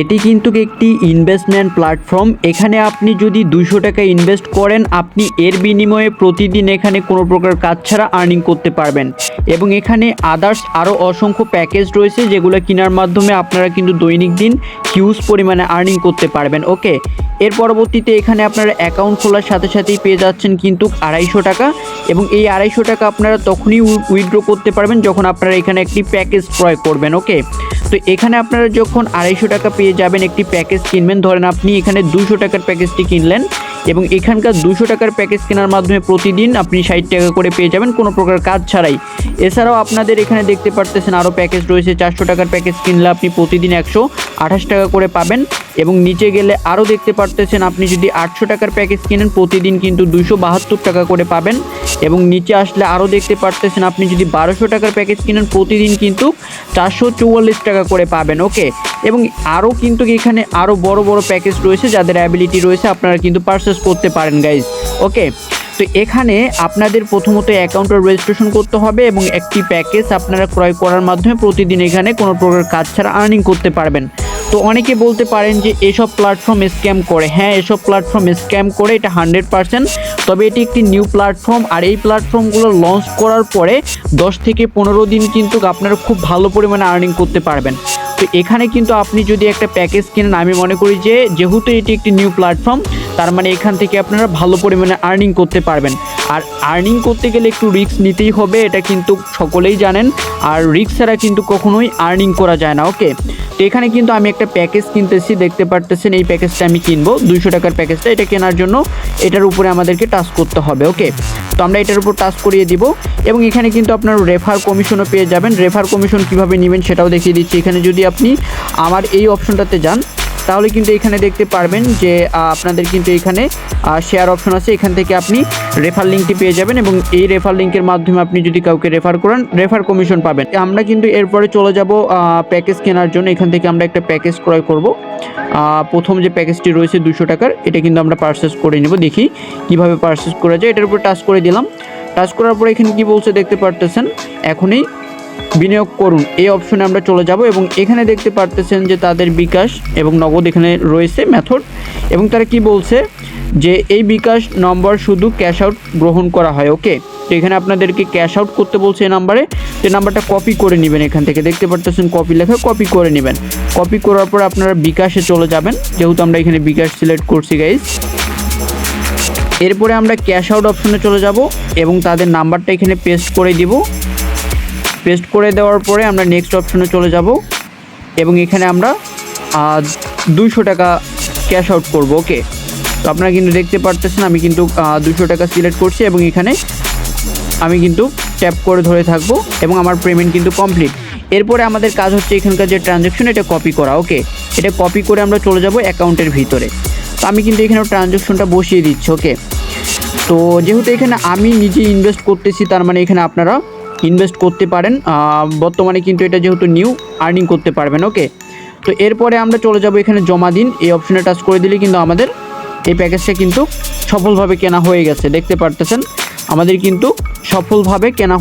এটি কিন্তু একটি ইনভেস্টমেন্ট প্ল্যাটফর্ম এখানে আপনি যদি দুশো টাকা ইনভেস্ট করেন, আপনি এর বিনিময়ে প্রতিদিন এখানে কোনো প্রকার কাজ ছাড়া আর্নিং করতে পারবেন। এবং এখানে আদার্স আরও অসংখ্য প্যাকেজ রয়েছে, যেগুলো কেনার মাধ্যমে আপনারা কিন্তু দৈনিক দিন হিউজ পরিমাণে আর্নিং করতে পারবেন ওকে এর পরবর্তীতে এখানে আপনারা অ্যাকাউন্ট খোলার সাথে সাথেই পেয়ে যাচ্ছেন কিন্তু আড়াইশো টাকা। এবং এই আড়াইশো টাকা আপনারা তখনই উইথড্র করতে পারবেন, যখন আপনারা এখানে একটি প্যাকেজ ক্রয় করবেন ওকে তো এখানে আপনারা যখন আড়াইশো টাকা পেয়ে যাবেন একটি প্যাকেজ কিনবেন, ধরেন আপনি এখানে দুশো টাকার প্যাকেজটি কিনলেন এবং এখানকার দুশো টাকার প্যাকেজ কেনার মাধ্যমে প্রতিদিন আপনি ষাট টাকা করে পেয়ে যাবেন কোনো প্রকার কাজ ছাড়াই। এছাড়াও আপনাদের এখানে দেখতে পারতেছেন আরও প্যাকেজ রয়েছে, চারশো টাকার প্যাকেজ কিনলে আপনি প্রতিদিন একশো আঠাশ টাকা করে পাবেন এবং নিচে গেলে আরও দেখতে পারতেছেন আপনি যদি আটশো টাকার প্যাকেজ কিনেন, প্রতিদিন কিন্তু দুশো বাহাত্তর টাকা করে পাবেন এবং নিচে আসলে আরও দেখতে পারতেছেন আপনি যদি বারোশো টাকার প্যাকেজ কিনেন, প্রতিদিন কিন্তু চারশো চুয়াল্লিশ টাকা করে পাবেন। ওকে এবং আরও কিন্তু এখানে আরও বড় বড় প্যাকেজ রয়েছে যাদের অ্যাবিলিটি রয়েছে, আপনারা কিন্তু পারচেস করতে পারেন গাইজ ওকে তো এখানে আপনাদের প্রথমত অ্যাকাউন্টের রেজিস্ট্রেশন করতে হবে এবং একটি প্যাকেজ আপনারা ক্রয় করার মাধ্যমে প্রতিদিন এখানে কোনো প্রকার কাজ ছাড়া আর্নিং করতে পারবেন। তো অনেকে বলতে পারেন যে এসব প্ল্যাটফর্ম স্ক্যাম করে। হ্যাঁ এসব প্ল্যাটফর্ম স্ক্যাম করে, এটা হান্ড্রেড পার্সেন্ট তবে এটি একটি নিউ প্ল্যাটফর্ম আর এই প্ল্যাটফর্মগুলো লঞ্চ করার পরে দশ থেকে পনেরো দিন কিন্তু আপনারা খুব ভালো পরিমাণে আর্নিং করতে পারবেন। তো এখানে কিন্তু আপনি যদি একটা প্যাকেজ কেনেন, আমি মনে করি যে যেহেতু এটি একটি নিউ প্ল্যাটফর্ম, তার মানে এখান থেকে আপনারা ভালো পরিমাণে আর্নিং করতে পারবেন। আর আর্নিং করতে গেলে একটু রিস্ক নিতেই হবে, এটা কিন্তু সকলেই জানেন। আর রিক্স ছাড়া কিন্তু কখনোই আর্নিং করা যায় না ওকে তো এখানে কিন্তু আমি একটা প্যাকেজ কিনতেছি, দেখতে পারতেছেন, এই প্যাকেজটা আমি কিনবো। দুইশো টাকার প্যাকেজটা, এটা কেনার জন্য এটার উপরে আমাদেরকে টাচ করতে হবে, ওকে? তো আমরা এটার উপর টাচ করিয়ে দিব, এবং এখানে কিন্তু আপনার রেফার কমিশনও পেয়ে যাবেন। রেফার কমিশন কীভাবে নেবেন সেটাও দেখিয়ে দিচ্ছি। এখানে যদি আপনি আমার এই অপশনটাতে যান তাহলে কিন্তু এখানে দেখতে পারবেন যে আপনাদের কিন্তু এখানে শেয়ার অপশন আছে। এখান থেকে আপনি রেফার লিঙ্কটি পেয়ে যাবেন এবং এই রেফার লিঙ্কের মাধ্যমে আপনি যদি কাউকে রেফার করেন রেফার কমিশন পাবেন। আমরা কিন্তু এরপরে চলে যাব প্যাকেজ কেনার জন্য। এখান থেকে আমরা একটা প্যাকেজ ক্রয় করব। প্রথম যে প্যাকেজটি রয়েছে দুশো টাকার, এটা কিন্তু আমরা পারচেস করে নেব। দেখি কীভাবে পারচেস করা যায়। এটার উপর টাচ করে দিলাম। টাচ করার পরে এখানে কি বলছে দেখতে পারতেছেন? এখনই বিনিয়োগ করুন। এই অপশনে আমরা চলে যাব এবং এখানে দেখতে পারতেছেন যে তাদের বিকাশ এবং নগদ এখানে রয়েছে মেথড এবং তারা কি বলছে? যে এই বিকাশ নম্বর শুধু ক্যাশ আউট গ্রহণ করা হয় ওকে তো এখানে আপনাদেরকে ক্যাশ আউট করতে বলছে এই নাম্বারে যে নাম্বারটা কপি করে নেবেন এখান থেকে। দেখতে পারতেছেন কপি লেখা কপি করে নেবেন। কপি করার পর আপনারা বিকাশে চলে যাবেন। যেহেতু আমরা এখানে বিকাশ সিলেক্ট করছি গাইজ এরপরে আমরা ক্যাশ আউট অপশনে চলে যাব এবং তাদের নাম্বারটা এখানে পেস্ট করে দিব। পেস্ট করে দেওয়ার পরে আমরা নেক্সট অপশনে চলে যাব। এবং এখানে আমরা দুইশো টাকা ক্যাশ আউট করব ওকে তো আপনারা কিন্তু দেখতে পারতেছেন, আমি কিন্তু দুশো টাকা সিলেক্ট করছি এবং এখানে আমি কিন্তু ট্যাপ করে ধরে থাকব এবং আমার পেমেন্ট কিন্তু কমপ্লিট এরপরে আমাদের কাজ হচ্ছে এখানকার যে ট্রানজ্যাকশন এটা কপি করা ওকে এটা কপি করে আমরা চলে যাব অ্যাকাউন্টের ভিতরে। তো আমি কিন্তু এখানে ট্রানজ্যাকশনটা বসিয়ে দিচ্ছি ওকে তো যেহেতু এখানে আমি নিজে ইনভেস্ট করতেছি, তার মানে এখানে আপনারা ইনভেস্ট করতে পারেন। বর্তমানে কিন্তু এটা যেহেতু নিউ আর্নিং করতে পারবেন ওকে তো এরপরে আমরা চলে যাব এখানে জমা দিন। এই অপশনে টাচ করে দিলে কিন্তু আমাদের এই প্যাকেজটা কিন্তু সফলভাবে কেনা হয়ে গেছে, দেখতে পারতেছেন? আমাদের কিন্তু সফলভাবে কেনা